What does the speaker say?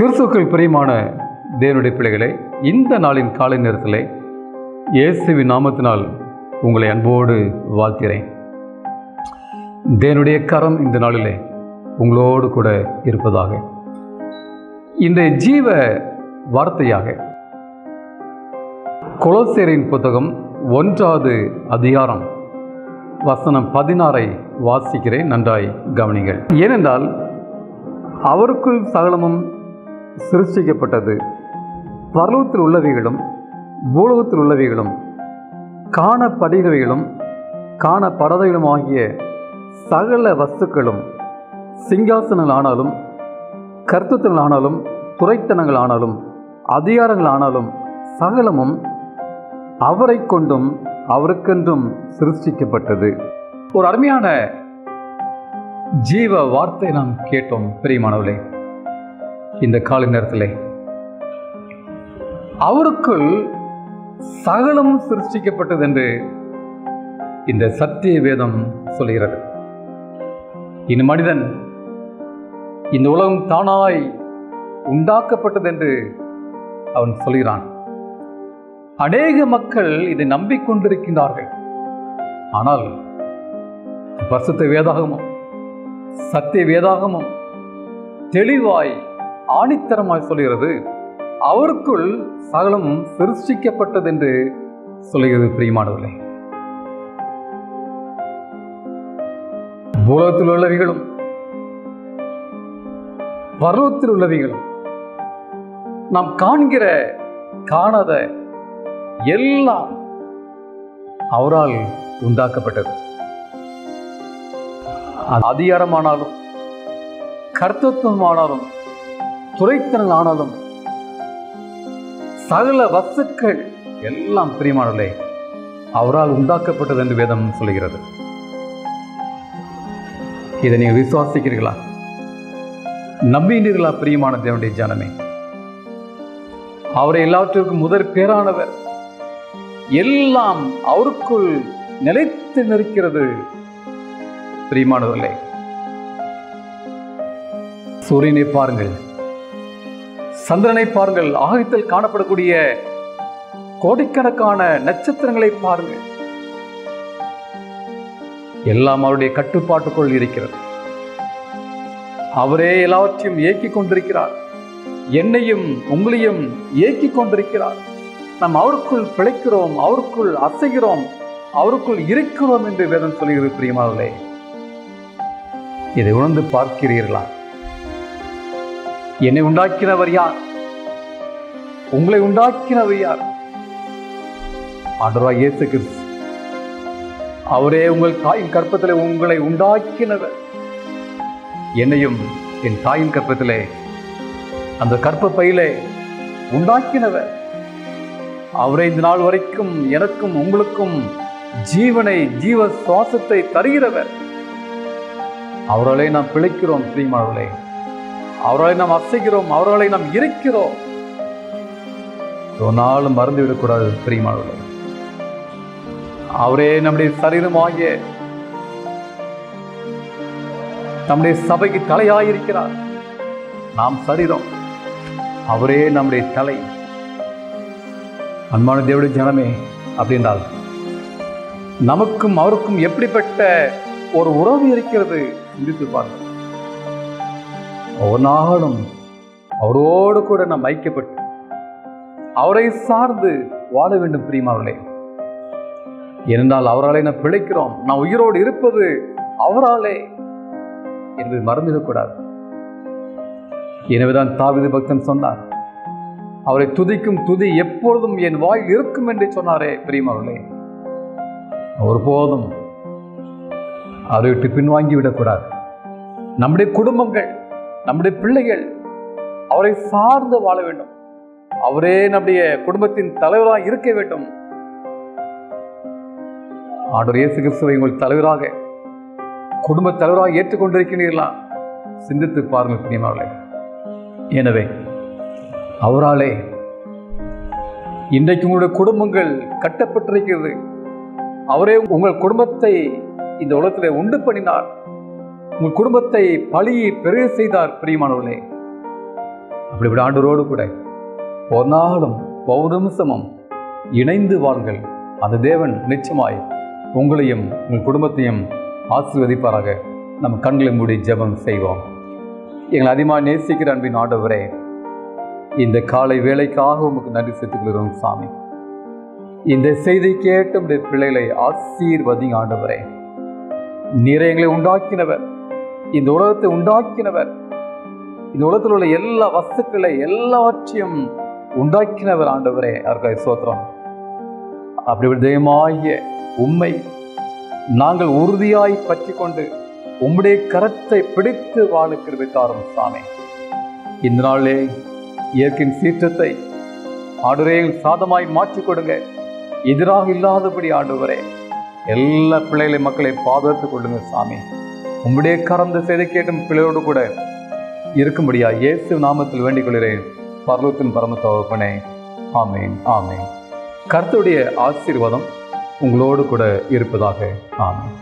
கிறிஸ்துக்கள் பிரியமான தேவனுடைய பிள்ளைகளை இந்த நாளின் காலை நேரத்திலே இயேசுவின் நாமத்தினால் உங்களை அன்போடு வாழ்த்திறேன் தேவனுடைய கரம் இந்த நாளிலே உங்களோடு கூட இருப்பதாக. இந்த ஜீவ வார்த்தையாக கொலோசேரின் புத்தகம் ஒன்றாவது அதிகாரம் வசனம் பதினாறை வாசிக்கிறேன். நன்றாய் கவனிங்கள் ஏனென்றால் அவருக்குள் சகலமும் சிருஷ்டிக்கப்பட்டது. பர்வத்தில் உள்ளவைகளும் பூலகத்தில் உள்ளவைகளும் காணப்படுகிறவைகளும் காணப்படாதவைகளும் ஆகிய சகல வஸ்துக்களும் சிங்காசனங்கள் ஆனாலும் கர்த்தத்தங்கள் ஆனாலும் துறைத்தனங்கள் ஆனாலும் அதிகாரங்கள் ஆனாலும் சகலமும் அவரை கொண்டும் அவருக்கென்றும் சிருஷ்டிக்கப்பட்டது. ஒரு அருமையான ஜீவ வார்த்தை நாம் கேட்டோம் பிரியமானவர்களே இந்த காலை நேரத்திலே. அவருக்குள் சகலம் சிருஷ்டிக்கப்பட்டது என்று இந்த சத்திய வேதம் சொல்கிறது இந்த மனிதன் இந்த உலகம் தானாய் உண்டாக்கப்பட்டது என்று அவன் சொல்கிறான். அநேக மக்கள் இதை நம்பிக்கொண்டிருக்கின்றார்கள். ஆனால் பரிசுத்த வேதாகமும் சத்திய வேதாகமும் தெளிவாய் ஆணித்தரமாய் சொல்கிறது. அவருக்குள் சகலம் சிருஷ்டிக்கப்பட்டது என்று சொல்கிறது பிரியமானவர்களே. பூலகத்தில் உள்ளவைகளும் பருவத்தில் உள்ளவைகளும் நாம் காண்கிற காணாத எல்லாம் அவரால் உண்டாக்கப்பட்டது. அதிகாரமானாலும் கர்த்தத்துவமானாலும் துறைத்தனல் ஆனாலும் சகல வசுக்கள் எல்லாம் பிரியமானலே அவரால் உண்டாக்கப்பட்டது என்று வேதம் சொல்கிறது இதை நீங்கள் விசுவாசிக்கிறீர்களா? நம்பினீர்களா பிரியமான தேவனுடைய ஜனமே? அவரை எல்லாவற்றிற்கும் முதற் பேரானவர். எல்லாம் அவருக்குள் நிலைத்து நிற்கிறது பிரியமானவர்களே. சூரியனை பாருங்கள். சந்திரனை பாருங்கள். ஆகத்தில் காணப்படக்கூடிய கோடிக்கணக்கான நட்சத்திரங்களை பாருங்கள். எல்லாம் அவருடைய கட்டுப்பாட்டுக்குள் இருக்கிறது. அவரே எல்லாவற்றையும் இயக்கிக் கொண்டிருக்கிறார். என்னையும் உங்களையும் இயக்கிக் கொண்டிருக்கிறார். நாம் அவருக்குள் பிழைக்கிறோம் அவருக்குள் அசைகிறோம் அவருக்குள் இருக்கிறோம் என்று வேதம் சொல்கிறது பிரியமானவர்களே. இதை உணர்ந்து பார்க்கிறீர்களா? என்னை உண்டாக்கினவர் யார்? உங்களை உண்டாக்கினவர் யார்? ஆண்டவராக இயேசு கிறிஸ்து. அவரே உங்கள் தாயின் கற்பத்திலே உங்களை உண்டாக்கினவர். என்னையும் என் தாயின் கற்பத்திலே அந்த கற்ப பையிலே உண்டாக்கினவர். அவரை இந்த நாள் வரைக்கும் எனக்கும் உங்களுக்கும் ஜீவனை ஜீவ சுவாசத்தை தருகிறவர். அவர்களே நாம் பிழைக்கிறோம் பிரியமானவர்களே. அவர்களை நாம் அசைக்கிறோம் அவர்களை நாம் இருக்கிறோம் ஒரு நாளும் மறந்து விடக்கூடாது பிரியமானவர்களே. அவரே நம்முடைய சரீரமாகிய நம்முடைய சபைக்கு தலையாயிருக்கிறார். நாம் சரீரம் அவரே நம்முடைய தலை. அன்பான தேவடைய ஜனமே அப்படின்றால் நமக்கும் அவருக்கும் எப்படிப்பட்ட ஒரு உறவு இருக்கிறது? சிந்தித்து பாருங்கள். ஒவ்வொரு நாளும் அவரோடு கூட நாம் ஐக்கியப்பட்டு அவரை சார்ந்து வாழ வேண்டும் பிரியமாவர்களே ஏனென்றால் அவராலே நாம் பிழைக்கிறோம். நாம் உயிரோடு இருப்பது அவராலே என்பது மறந்துவிடக்கூடாது. எனவேதான் தாவிது பக்தன் சொன்னார் அவரை துதிக்கும் துதி எப்பொழுதும் என் வாயில் இருக்கும் என்று சொன்னாரே பிரியமாவர்களே ஒருபோதும் அவரை விட்டு பின்வாங்கி விடக்கூடாது. நம்முடைய குடும்பங்கள் நம்முடைய பிள்ளைகள் அவரை சார்ந்து வாழ வேண்டும். அவரே நம்முடைய குடும்பத்தின் தலைவராக இருக்க வேண்டும். ஆண்டவர் இயேசு கிறிஸ்துவை உங்கள் தலைவராக குடும்ப தலைவராக ஏற்றுக்கொண்டிருக்கிறீர்களா? சிந்தித்து பாருங்கள் பிரியமாவளே எனவே அவராலே இன்றைக்கு உங்களுடைய குடும்பங்கள் கட்டப்பட்டிருக்கிறது. அவரே உங்கள் குடும்பத்தை இந்த உலகத்தில் உண்டு பண்ணினார். உங்கள் குடும்பத்தை பழியை பெருக செய்தார் பிரியமானவர்களே. அப்படிப்பட்ட ஆண்டவரோடு கூட ஒரு நாளும் ஒவ்வொரு நிமிஷமும் இணைந்து வாருங்கள். அந்த தேவன் நிச்சயமாய் உங்களையும் உங்கள் குடும்பத்தையும் ஆசீர்வதிப்பாராக. நம் கண்களை மூடி ஜெபம் செய்வோம். எங்களை அதிகமாக நேசிக்கிற அன்பின் ஆண்டவரே இந்த காலை வேலைக்காக உமக்கு நன்றி செலுத்திக் கொள்கிறோம் சாமி. இந்த செய்தி கேட்டு பிள்ளைகளை ஆசீர்வதி ஆண்டவரே. நீரை எங்களை உண்டாக்கினவர். இந்த உலகத்தை உண்டாக்கினவர். இந்த உலகத்தில் உள்ள எல்லா வஸ்துக்களை எல்லாவற்றையும் உண்டாக்கினவர் ஆண்டவரே. அவர்களை சோத்திரம் அப்படி தெய்வமாகிய உண்மை நாங்கள் உறுதியாய் பற்றி கொண்டு உம்முடைய கரத்தை பிடித்து வாழுக்கிற கிருபித்தாரும் சாமி. இந்த நாளிலே இயற்கையின் சீற்றத்தை ஆடுரே சாதமாய் மாற்றிக் கொடுங்க. எதிராக இல்லாதபடி ஆண்டவரே எல்லா பிள்ளைகளை மக்களை பாதுகாத்துக் கொள்ளுங்க சாமி. உம்முடைய கறந்த செய்தி கேட்டும் பிள்ளையோடு கூட இருக்கும்படியா இயேசு நாமத்தில் வேண்டிக் கொள்கிறேன் பர்வத்தின் பரம தகப்பனே ஆமேன் ஆமேன். கருத்துடைய ஆசீர்வாதம் உங்களோடு கூட இருப்பதாக ஆமேன்.